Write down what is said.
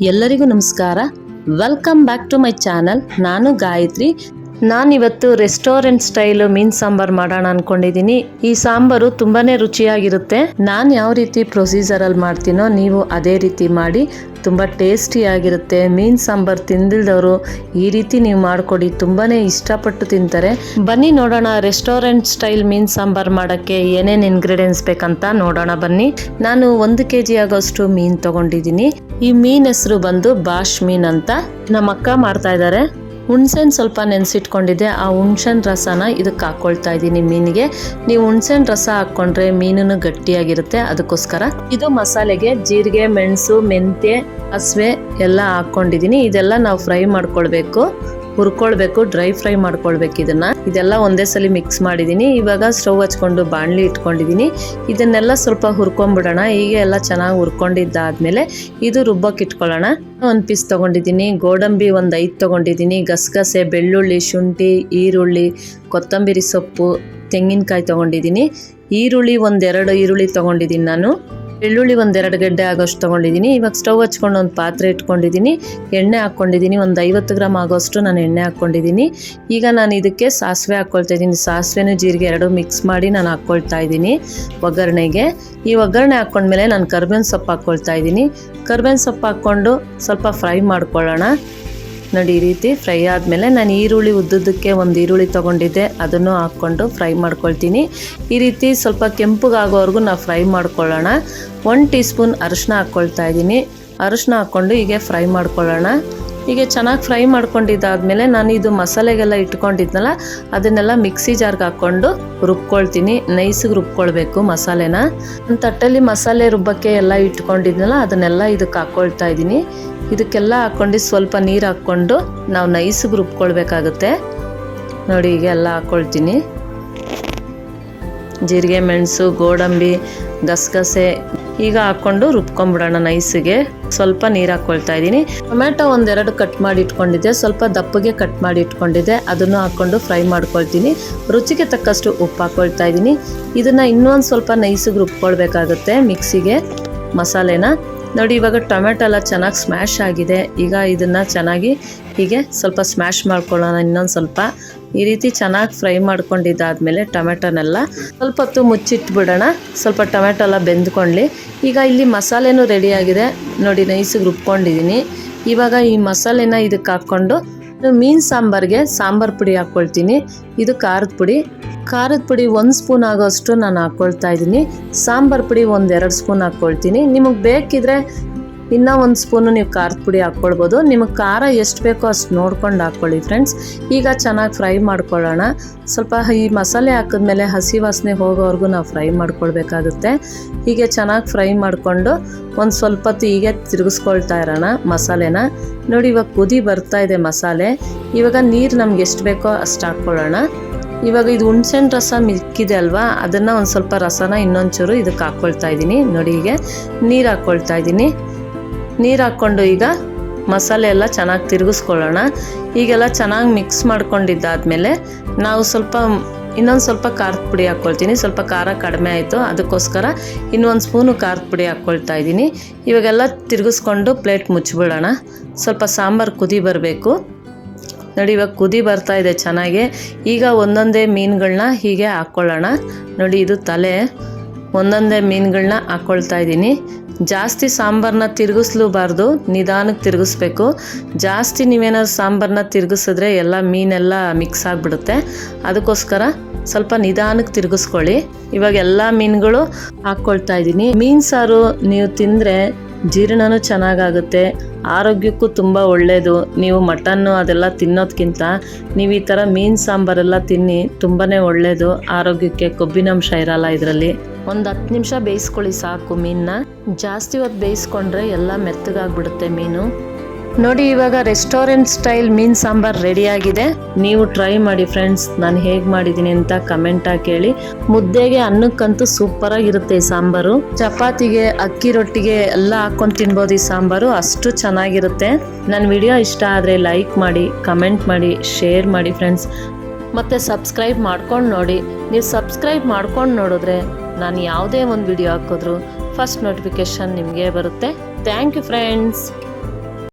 ಎಲ್ಲರಿಗೂ ನಮಸ್ಕಾರ. Welcome back to my channel ನಾನು ಗಾಯತ್ರಿ. ನಾನಿವತ್ತು ರೆಸ್ಟೋರೆಂಟ್ ಸ್ಟೈಲು ಮೀನ್ ಸಾಂಬಾರ್ ಮಾಡೋಣ ಅನ್ಕೊಂಡಿದ್ದೀನಿ ಈ ಸಾಂಬಾರು ತುಂಬಾನೇ ರುಚಿಯಾಗಿರುತ್ತೆ. ನಾನು ಯಾವ ರೀತಿ ಪ್ರೊಸೀಜರಲ್ಲಿ ಮಾಡ್ತೀನೋ ನೀವು ಅದೇ ರೀತಿ ಮಾಡಿ. ತುಂಬ ಟೇಸ್ಟಿಯಾಗಿರುತ್ತೆ ಮೀನ್ ಸಾಂಬಾರ್ ತಿಂದಿಲ್ದವರು ಈ ರೀತಿ ನೀವು ಮಾಡಿಕೊಡಿ. ತುಂಬಾನೇ ಇಷ್ಟಪಟ್ಟು ತಿಂತಾರೆ. ಬನ್ನಿ ನೋಡೋಣ ರೆಸ್ಟೋರೆಂಟ್ ಸ್ಟೈಲ್ ಮೀನ್ ಸಾಂಬಾರ್ ಮಾಡೋಕ್ಕೆ ಏನೇನು ಇಂಗ್ರೀಡಿಯೆಂಟ್ಸ್ ಬೇಕಂತ ನೋಡೋಣ ಬನ್ನಿ. ನಾನು ಒಂದು ಕೆ ಜಿ ಆಗೋಷ್ಟು ಮೀನ್ ತಗೊಂಡಿದ್ದೀನಿ ಈ ಮೀನ್ ಹೆಸರು ಬಂದು ಬಾಷ್ ಮೀನ್ ಅಂತ ನಮ್ಮ ಅಕ್ಕ ಮಾಡ್ತಾ ಇದ್ದಾರೆ ಹುಣ್ಸೆನ್ ಸ್ವಲ್ಪ ನೆನೆಸಿಟ್ಕೊಂಡಿದ್ದೆ. ಆ ಹುಣ್ಸೆನ್ ರಸನ ಇದಕ್ಕೆ ಹಾಕೊಳ್ತಾ ಇದ್ದೀನಿ ಮೀನಿಗೆ. ನೀವು ಹುಣ್ಸೆನ್ ರಸ ಹಾಕ್ಕೊಂಡ್ರೆ ಮೀನು ಗಟ್ಟಿಯಾಗಿರುತ್ತೆ. ಅದಕ್ಕೋಸ್ಕರ ಇದು ಮಸಾಲೆಗೆ ಜೀರಿಗೆ, ಮೆಣಸು, ಮೆಂತ್ಯ, ಹಸುವೆ ಎಲ್ಲ ಹಾಕ್ಕೊಂಡಿದ್ದೀನಿ. ಇದೆಲ್ಲ ನಾವು ಫ್ರೈ ಮಾಡ್ಕೊಳ್ಬೇಕು. ಹುರ್ಕೊಳ್ಬೇಕು ಡ್ರೈ ಫ್ರೈ ಮಾಡ್ಕೊಳ್ಬೇಕು ಇದನ್ನ. ಇದೆಲ್ಲ ಒಂದೇ ಸಲ ಮಿಕ್ಸ್ ಮಾಡಿದ್ದೀನಿ ಇವಾಗ ಸ್ಟವ್ ಹಚ್ಕೊಂಡು ಬಾಣಲಿ ಇಟ್ಕೊಂಡಿದ್ದೀನಿ ಇದನ್ನೆಲ್ಲ ಸ್ವಲ್ಪ ಹುರ್ಕೊಂಡ್ಬಿಡೋಣ ಹೀಗೆ ಎಲ್ಲ ಚೆನ್ನಾಗಿ ಹುರ್ಕೊಂಡಿದ್ದಾದ್ಮೇಲೆ ಇದು ರುಬ್ಬಕ್ಕೆ ಇಟ್ಕೊಳ್ಳೋಣ. ಒಂದು ಪೀಸ್ ತೊಗೊಂಡಿದ್ದೀನಿ ಗೋಡಂಬಿ ಒಂದು ಐದು ತೊಗೊಂಡಿದ್ದೀನಿ ಗಸಗಸೆ, ಬೆಳ್ಳುಳ್ಳಿ, ಶುಂಠಿ, ಈರುಳ್ಳಿ, ಕೊತ್ತಂಬರಿ ಸೊಪ್ಪು, ತೆಂಗಿನಕಾಯಿ ತೊಗೊಂಡಿದ್ದೀನಿ ಈರುಳ್ಳಿ ಒಂದೆರಡು ಈರುಳ್ಳಿ ತೊಗೊಂಡಿದ್ದೀನಿ ನಾನು. ಬೆಳ್ಳುಳ್ಳಿ ಒಂದೆರಡು ಗಡ್ಡೆ ಆಗೋಷ್ಟು ತೊಗೊಂಡಿದ್ದೀನಿ. ಇವಾಗ ಸ್ಟವ್ ಹಚ್ಕೊಂಡು ಒಂದು ಪಾತ್ರೆ ಇಟ್ಕೊಂಡಿದ್ದೀನಿ. ಎಣ್ಣೆ ಹಾಕ್ಕೊಂಡಿದ್ದೀನಿ. ಒಂದು ಐವತ್ತು ಗ್ರಾಮ್ ಆಗೋಷ್ಟು ನಾನು ಎಣ್ಣೆ ಹಾಕ್ಕೊಂಡಿದ್ದೀನಿ. ಈಗ ನಾನು ಇದಕ್ಕೆ ಸಾಸಿವೆ ಹಾಕ್ಕೊಳ್ತಾ ಇದ್ದೀನಿ. ಸಾಸಿವೆನೂ ಜೀರಿಗೆ ಎರಡು ಮಿಕ್ಸ್ ಮಾಡಿ ನಾನು ಹಾಕ್ಕೊಳ್ತಾ ಇದ್ದೀನಿ ಒಗ್ಗರಣೆಗೆ. ಈ ಒಗ್ಗರಣೆ ಹಾಕ್ಕೊಂಡ್ಮೇಲೆ ನಾನು ಕರ್ಬೇವಿನ ಸೊಪ್ಪು ಹಾಕ್ಕೊಳ್ತಾ ಇದ್ದೀನಿ. ಕರ್ಬೇವಿನ ಸೊಪ್ಪು ಹಾಕ್ಕೊಂಡು ಸ್ವಲ್ಪ ಫ್ರೈ ಮಾಡ್ಕೊಳ್ಳೋಣ. ನೋಡಿ, ಈ ರೀತಿ ಫ್ರೈ ಆದಮೇಲೆ ನಾನು ಈರುಳ್ಳಿ ಉದ್ದುದಕ್ಕೆ ಒಂದು ಈರುಳ್ಳಿ ತೊಗೊಂಡಿದ್ದೆ. ಅದನ್ನು ಹಾಕ್ಕೊಂಡು ಫ್ರೈ ಮಾಡ್ಕೊಳ್ತೀನಿ. ಈ ರೀತಿ ಸ್ವಲ್ಪ ಕೆಂಪಗಾಗೋವರೆಗೂ ನಾವು ಫ್ರೈ ಮಾಡ್ಕೊಳ್ಳೋಣ. ಒನ್ ಟೀ ಸ್ಪೂನ್ ಅರಿಶಿನ ಹಾಕ್ಕೊಳ್ತಾ ಇದ್ದೀನಿ. ಅರಿಶಿನ ಹಾಕ್ಕೊಂಡು ಹೀಗೆ ಫ್ರೈ ಮಾಡ್ಕೊಳ್ಳೋಣ. ಹೀಗೆ ಚೆನ್ನಾಗಿ ಫ್ರೈ ಮಾಡ್ಕೊಂಡಿದ್ದಾದ್ಮೇಲೆ ನಾನು ಇದು ಮಸಾಲೆಗೆಲ್ಲ ಇಟ್ಕೊಂಡಿದ್ನಲ್ಲ, ಅದನ್ನೆಲ್ಲ ಮಿಕ್ಸಿ ಜಾರ್ಗೆ ಹಾಕ್ಕೊಂಡು ರುಬ್ಕೊಳ್ತೀನಿ. ನೈಸಿಗೆ ರುಬ್ಕೊಳ್ಬೇಕು ಮಸಾಲೆನ. ನನ್ನ ತಟ್ಟಲ್ಲಿ ಮಸಾಲೆ ರುಬ್ಬಕ್ಕೆ ಎಲ್ಲ ಇಟ್ಕೊಂಡಿದ್ನಲ್ಲ, ಅದನ್ನೆಲ್ಲ ಇದಕ್ಕೆ ಹಾಕ್ಕೊಳ್ತಾ ಇದ್ದೀನಿ. ಇದಕ್ಕೆಲ್ಲ ಹಾಕ್ಕೊಂಡು ಸ್ವಲ್ಪ ನೀರು ಹಾಕ್ಕೊಂಡು ನಾವು ನೈಸಿಗೆ ರುಬ್ಕೊಳ್ಬೇಕಾಗುತ್ತೆ. ನೋಡಿ, ಹೀಗೆ ಎಲ್ಲ ಹಾಕ್ಕೊಳ್ತೀನಿ. ಜೀರಿಗೆ, ಮೆಣಸು, ಗೋಡಂಬಿ, ಗಸಗಸೆ ಈಗ ಹಾಕ್ಕೊಂಡು ರುಬ್ಕೊಂಡ್ಬಿಡೋಣ ನೈಸಿಗೆ. ಸ್ವಲ್ಪ ನೀರು ಹಾಕ್ಕೊಳ್ತಾ ಇದ್ದೀನಿ. ಟೊಮೆಟೊ ಒಂದೆರಡು ಕಟ್ ಮಾಡಿ ಇಟ್ಕೊಂಡಿದ್ದೆ. ಸ್ವಲ್ಪ ದಪ್ಪಗೆ ಕಟ್ ಮಾಡಿ ಇಟ್ಕೊಂಡಿದ್ದೆ. ಅದನ್ನು ಹಾಕ್ಕೊಂಡು ಫ್ರೈ ಮಾಡ್ಕೊಳ್ತೀನಿ. ರುಚಿಗೆ ತಕ್ಕಷ್ಟು ಉಪ್ಪು ಹಾಕ್ಕೊಳ್ತಾ ಇದ್ದೀನಿ. ಇದನ್ನು ಇನ್ನೊಂದು ಸ್ವಲ್ಪ ನೈಸಿಗೆ ರುಬ್ಕೊಳ್ಬೇಕಾಗುತ್ತೆ ಮಿಕ್ಸಿಗೆ, ಮಸಾಲೆನ. ನೋಡಿ, ಇವಾಗ ಟೊಮೆಟೊ ಎಲ್ಲ ಚೆನ್ನಾಗಿ ಸ್ಮ್ಯಾಶ್ ಆಗಿದೆ. ಈಗ ಇದನ್ನು ಚೆನ್ನಾಗಿ ಹೀಗೆ ಸ್ವಲ್ಪ ಸ್ಮ್ಯಾಶ್ ಮಾಡ್ಕೊಳ್ಳೋಣ ಇನ್ನೊಂದು ಸ್ವಲ್ಪ. ಈ ರೀತಿ ಚೆನ್ನಾಗಿ ಫ್ರೈ ಮಾಡ್ಕೊಂಡಿದ್ದಾದ್ಮೇಲೆ ಟೊಮೆಟೊನೆಲ್ಲ ಸ್ವಲ್ಪ ಹೊತ್ತು ಮುಚ್ಚಿಟ್ಬಿಡೋಣ. ಸ್ವಲ್ಪ ಟೊಮೆಟೊ ಎಲ್ಲ ಬೆಂದ್ಕೊಳ್ಳಿ ಈಗ ಇಲ್ಲಿ ಮಸಾಲೆನೂ ರೆಡಿಯಾಗಿದೆ ನೋಡಿ ನೈಸಿಗೆ ರುಬ್ಕೊಂಡಿದ್ದೀನಿ ಇವಾಗ ಈ ಮಸಾಲೆನ ಇದಕ್ಕೆ ಹಾಕ್ಕೊಂಡು ಮೀನು ಸಾಂಬಾರಿಗೆ ಸಾಂಬಾರು ಪುಡಿ ಹಾಕ್ಕೊಳ್ತೀನಿ. ಇದು ಖಾರದ ಪುಡಿ. ಖಾರದ ಪುಡಿ ಒಂದು ಸ್ಪೂನ್ ಆಗೋಷ್ಟು ನಾನು ಹಾಕ್ಕೊಳ್ತಾ ಇದ್ದೀನಿ ಸಾಂಬಾರು ಪುಡಿ ಒಂದು ಎರಡು ಸ್ಪೂನ್ ಹಾಕ್ಕೊಳ್ತೀನಿ. ನಿಮಗೆ ಬೇಕಿದ್ರೆ ಇನ್ನೂ ಒಂದು ಸ್ಪೂನು ನೀವು ಖಾರದ ಪುಡಿ ಹಾಕ್ಕೊಳ್ಬೋದು. ನಿಮಗೆ ಖಾರ ಎಷ್ಟು ಬೇಕೋ ಅಷ್ಟು ನೋಡ್ಕೊಂಡು ಹಾಕ್ಕೊಳ್ಳಿ ಫ್ರೆಂಡ್ಸ್ ಈಗ ಚೆನ್ನಾಗಿ ಫ್ರೈ ಮಾಡ್ಕೊಳ್ಳೋಣ. ಸ್ವಲ್ಪ ಈ ಮಸಾಲೆ ಹಾಕಿದ್ಮೇಲೆ ಹಸಿ ವಾಸನೆ ಹೋಗೋವರೆಗೂ ನಾವು ಫ್ರೈ ಮಾಡ್ಕೊಳ್ಬೇಕಾಗುತ್ತೆ. ಹೀಗೆ ಚೆನ್ನಾಗಿ ಫ್ರೈ ಮಾಡಿಕೊಂಡು ಒಂದು ಸ್ವಲ್ಪ ಹೊತ್ತು ಹೀಗೆ ತಿರುಗಿಸ್ಕೊಳ್ತಾ ಇರೋಣ ಮಸಾಲೆನ. ನೋಡಿ ಇವಾಗ ಕುದಿ ಬರ್ತಾ ಇದೆ ಮಸಾಲೆ. ಇವಾಗ ನೀರು ನಮ್ಗೆ ಎಷ್ಟು ಬೇಕೋ ಅಷ್ಟು ಹಾಕ್ಕೊಳ್ಳೋಣ. ಇವಾಗ ಇದು ಹುಣ್ಸೆನ್ ರಸ ಮಿಕ್ಕಿದೆ ಅಲ್ವಾ? ಅದನ್ನು ಒಂದು ಸ್ವಲ್ಪ ರಸನ ಇನ್ನೊಂಚೂರು ಇದಕ್ಕೆ ಹಾಕ್ಕೊಳ್ತಾ ಇದ್ದೀನಿ ನೋಡಿ ಹೀಗೆ ನೀರು ಹಾಕ್ಕೊಳ್ತಾ ಇದ್ದೀನಿ ನೀರು ಹಾಕ್ಕೊಂಡು ಈಗ ಮಸಾಲೆ ಎಲ್ಲ ಚೆನ್ನಾಗಿ ತಿರುಗಿಸ್ಕೊಳ್ಳೋಣ. ಈಗೆಲ್ಲ ಚೆನ್ನಾಗಿ ಮಿಕ್ಸ್ ಮಾಡ್ಕೊಂಡಿದ್ದಾದಮೇಲೆ ನಾವು ಸ್ವಲ್ಪ ಇನ್ನೊಂದು ಸ್ವಲ್ಪ ಖಾರದ ಪುಡಿ ಹಾಕ್ಕೊಳ್ತೀನಿ. ಸ್ವಲ್ಪ ಖಾರ ಕಡಿಮೆ ಆಯಿತು. ಅದಕ್ಕೋಸ್ಕರ ಇನ್ನೊಂದು ಸ್ಪೂನು ಖಾರದ ಪುಡಿ ಹಾಕ್ಕೊಳ್ತಾ ಇದ್ದೀನಿ. ಇವಾಗೆಲ್ಲ ತಿರುಗಿಸ್ಕೊಂಡು ಪ್ಲೇಟ್ ಮುಚ್ಚಿಬಿಡೋಣ ಸ್ವಲ್ಪ ಸಾಂಬಾರು ಕುದಿ ಬರಬೇಕು. ನೋಡಿ, ಇವಾಗ ಕುದಿ ಬರ್ತಾ ಇದೆ ಚೆನ್ನಾಗಿ. ಈಗ ಒಂದೊಂದೇ ಮೀನುಗಳನ್ನ ಹೀಗೆ ಹಾಕ್ಕೊಳ್ಳೋಣ. ನೋಡಿ, ಇದು ತಲೆ. ಒಂದೊಂದೇ ಮೀನುಗಳನ್ನ ಹಾಕ್ಕೊಳ್ತಾ ಇದ್ದೀನಿ. ಜಾಸ್ತಿ ಸಾಂಬಾರನ್ನ ತಿರುಗಿಸ್ಲೂಬಾರ್ದು ನಿಧಾನಕ್ಕೆ ತಿರುಗಿಸ್ಬೇಕು. ಜಾಸ್ತಿ ನೀವೇನಾದ್ರು ಸಾಂಬಾರನ್ನ ತಿರುಗಿಸಿದ್ರೆ ಎಲ್ಲ ಮೀನೆಲ್ಲ ಮಿಕ್ಸ್ ಆಗಿಬಿಡುತ್ತೆ. ಅದಕ್ಕೋಸ್ಕರ ಸ್ವಲ್ಪ ನಿಧಾನಕ್ಕೆ ತಿರುಗಿಸ್ಕೊಳ್ಳಿ. ಇವಾಗ ಎಲ್ಲ ಮೀನುಗಳು ಹಾಕ್ಕೊಳ್ತಾ ಇದ್ದೀನಿ. ಮೀನು ಸಾರು ನೀವು ತಿಂದರೆ ಜೀರ್ಣನೂ ಚೆನ್ನಾಗಾಗುತ್ತೆ, ಆರೋಗ್ಯಕ್ಕೂ ತುಂಬ ಒಳ್ಳೆಯದು ನೀವು ಮಟನ್ನು ಅದೆಲ್ಲ ತಿನ್ನೋದಕ್ಕಿಂತ ನೀವು ಈ ಥರ ಮೀನು ಸಾಂಬಾರೆಲ್ಲ ತಿನ್ನಿ ತುಂಬಾ ಒಳ್ಳೆಯದು ಆರೋಗ್ಯಕ್ಕೆ ಕೊಬ್ಬಿನಂಶ ಇರಲ್ಲ ಇದರಲ್ಲಿ. ಒಂದು ಹತ್ತು ನಿಮಿಷ ಬೇಯಿಸ್ಕೊಳ್ಳಿ ಸಾಕು ಮೀನನ್ನ. ಜಾಸ್ತಿ ಹೊತ್ತು ಬೇಯಿಸ್ಕೊಂಡ್ರೆ ಎಲ್ಲ ಮೆತ್ತಗಾಗ್ಬಿಡುತ್ತೆ ಮೀನು. ನೋಡಿ, ಇವಾಗ ರೆಸ್ಟೋರೆಂಟ್ ಸ್ಟೈಲ್ ಮೀನ್ ಸಾಂಬಾರ್ ರೆಡಿಯಾಗಿದೆ. ನೀವು ಟ್ರೈ ಮಾಡಿ ಫ್ರೆಂಡ್ಸ್, ನಾನು ಹೇಗೆ ಮಾಡಿದ್ದೀನಿ ಅಂತ ಕಮೆಂಟ್ ಹಾಕಿ ಹೇಳಿ. ಮುದ್ದೆಗೆ ಅನ್ನಕ್ಕಂತೂ ಸೂಪರ್ ಆಗಿರುತ್ತೆ ಈ ಸಾಂಬಾರು. ಚಪಾತಿಗೆ, ಅಕ್ಕಿ ರೊಟ್ಟಿಗೆ ಎಲ್ಲ ಹಾಕೊಂಡು ತಿನ್ಬೋದು ಈ ಸಾಂಬಾರು. ಅಷ್ಟು ಚೆನ್ನಾಗಿರುತ್ತೆ. ನನ್ನ ವಿಡಿಯೋ ಇಷ್ಟ ಆದರೆ ಲೈಕ್ ಮಾಡಿ, ಕಮೆಂಟ್ ಮಾಡಿ, ಶೇರ್ ಮಾಡಿ ಫ್ರೆಂಡ್ಸ್. ಮತ್ತು ಸಬ್ಸ್ಕ್ರೈಬ್ ಮಾಡ್ಕೊಂಡು ನೋಡಿ. ನೀವು ಸಬ್ಸ್ಕ್ರೈಬ್ ಮಾಡ್ಕೊಂಡು ನೋಡಿದ್ರೆ ನಾನು ಯಾವುದೇ ಒಂದು ವಿಡಿಯೋ ಹಾಕಿದ್ರು ಫಸ್ಟ್ ನೋಟಿಫಿಕೇಷನ್ ನಿಮಗೆ ಬರುತ್ತೆ. Thank you friends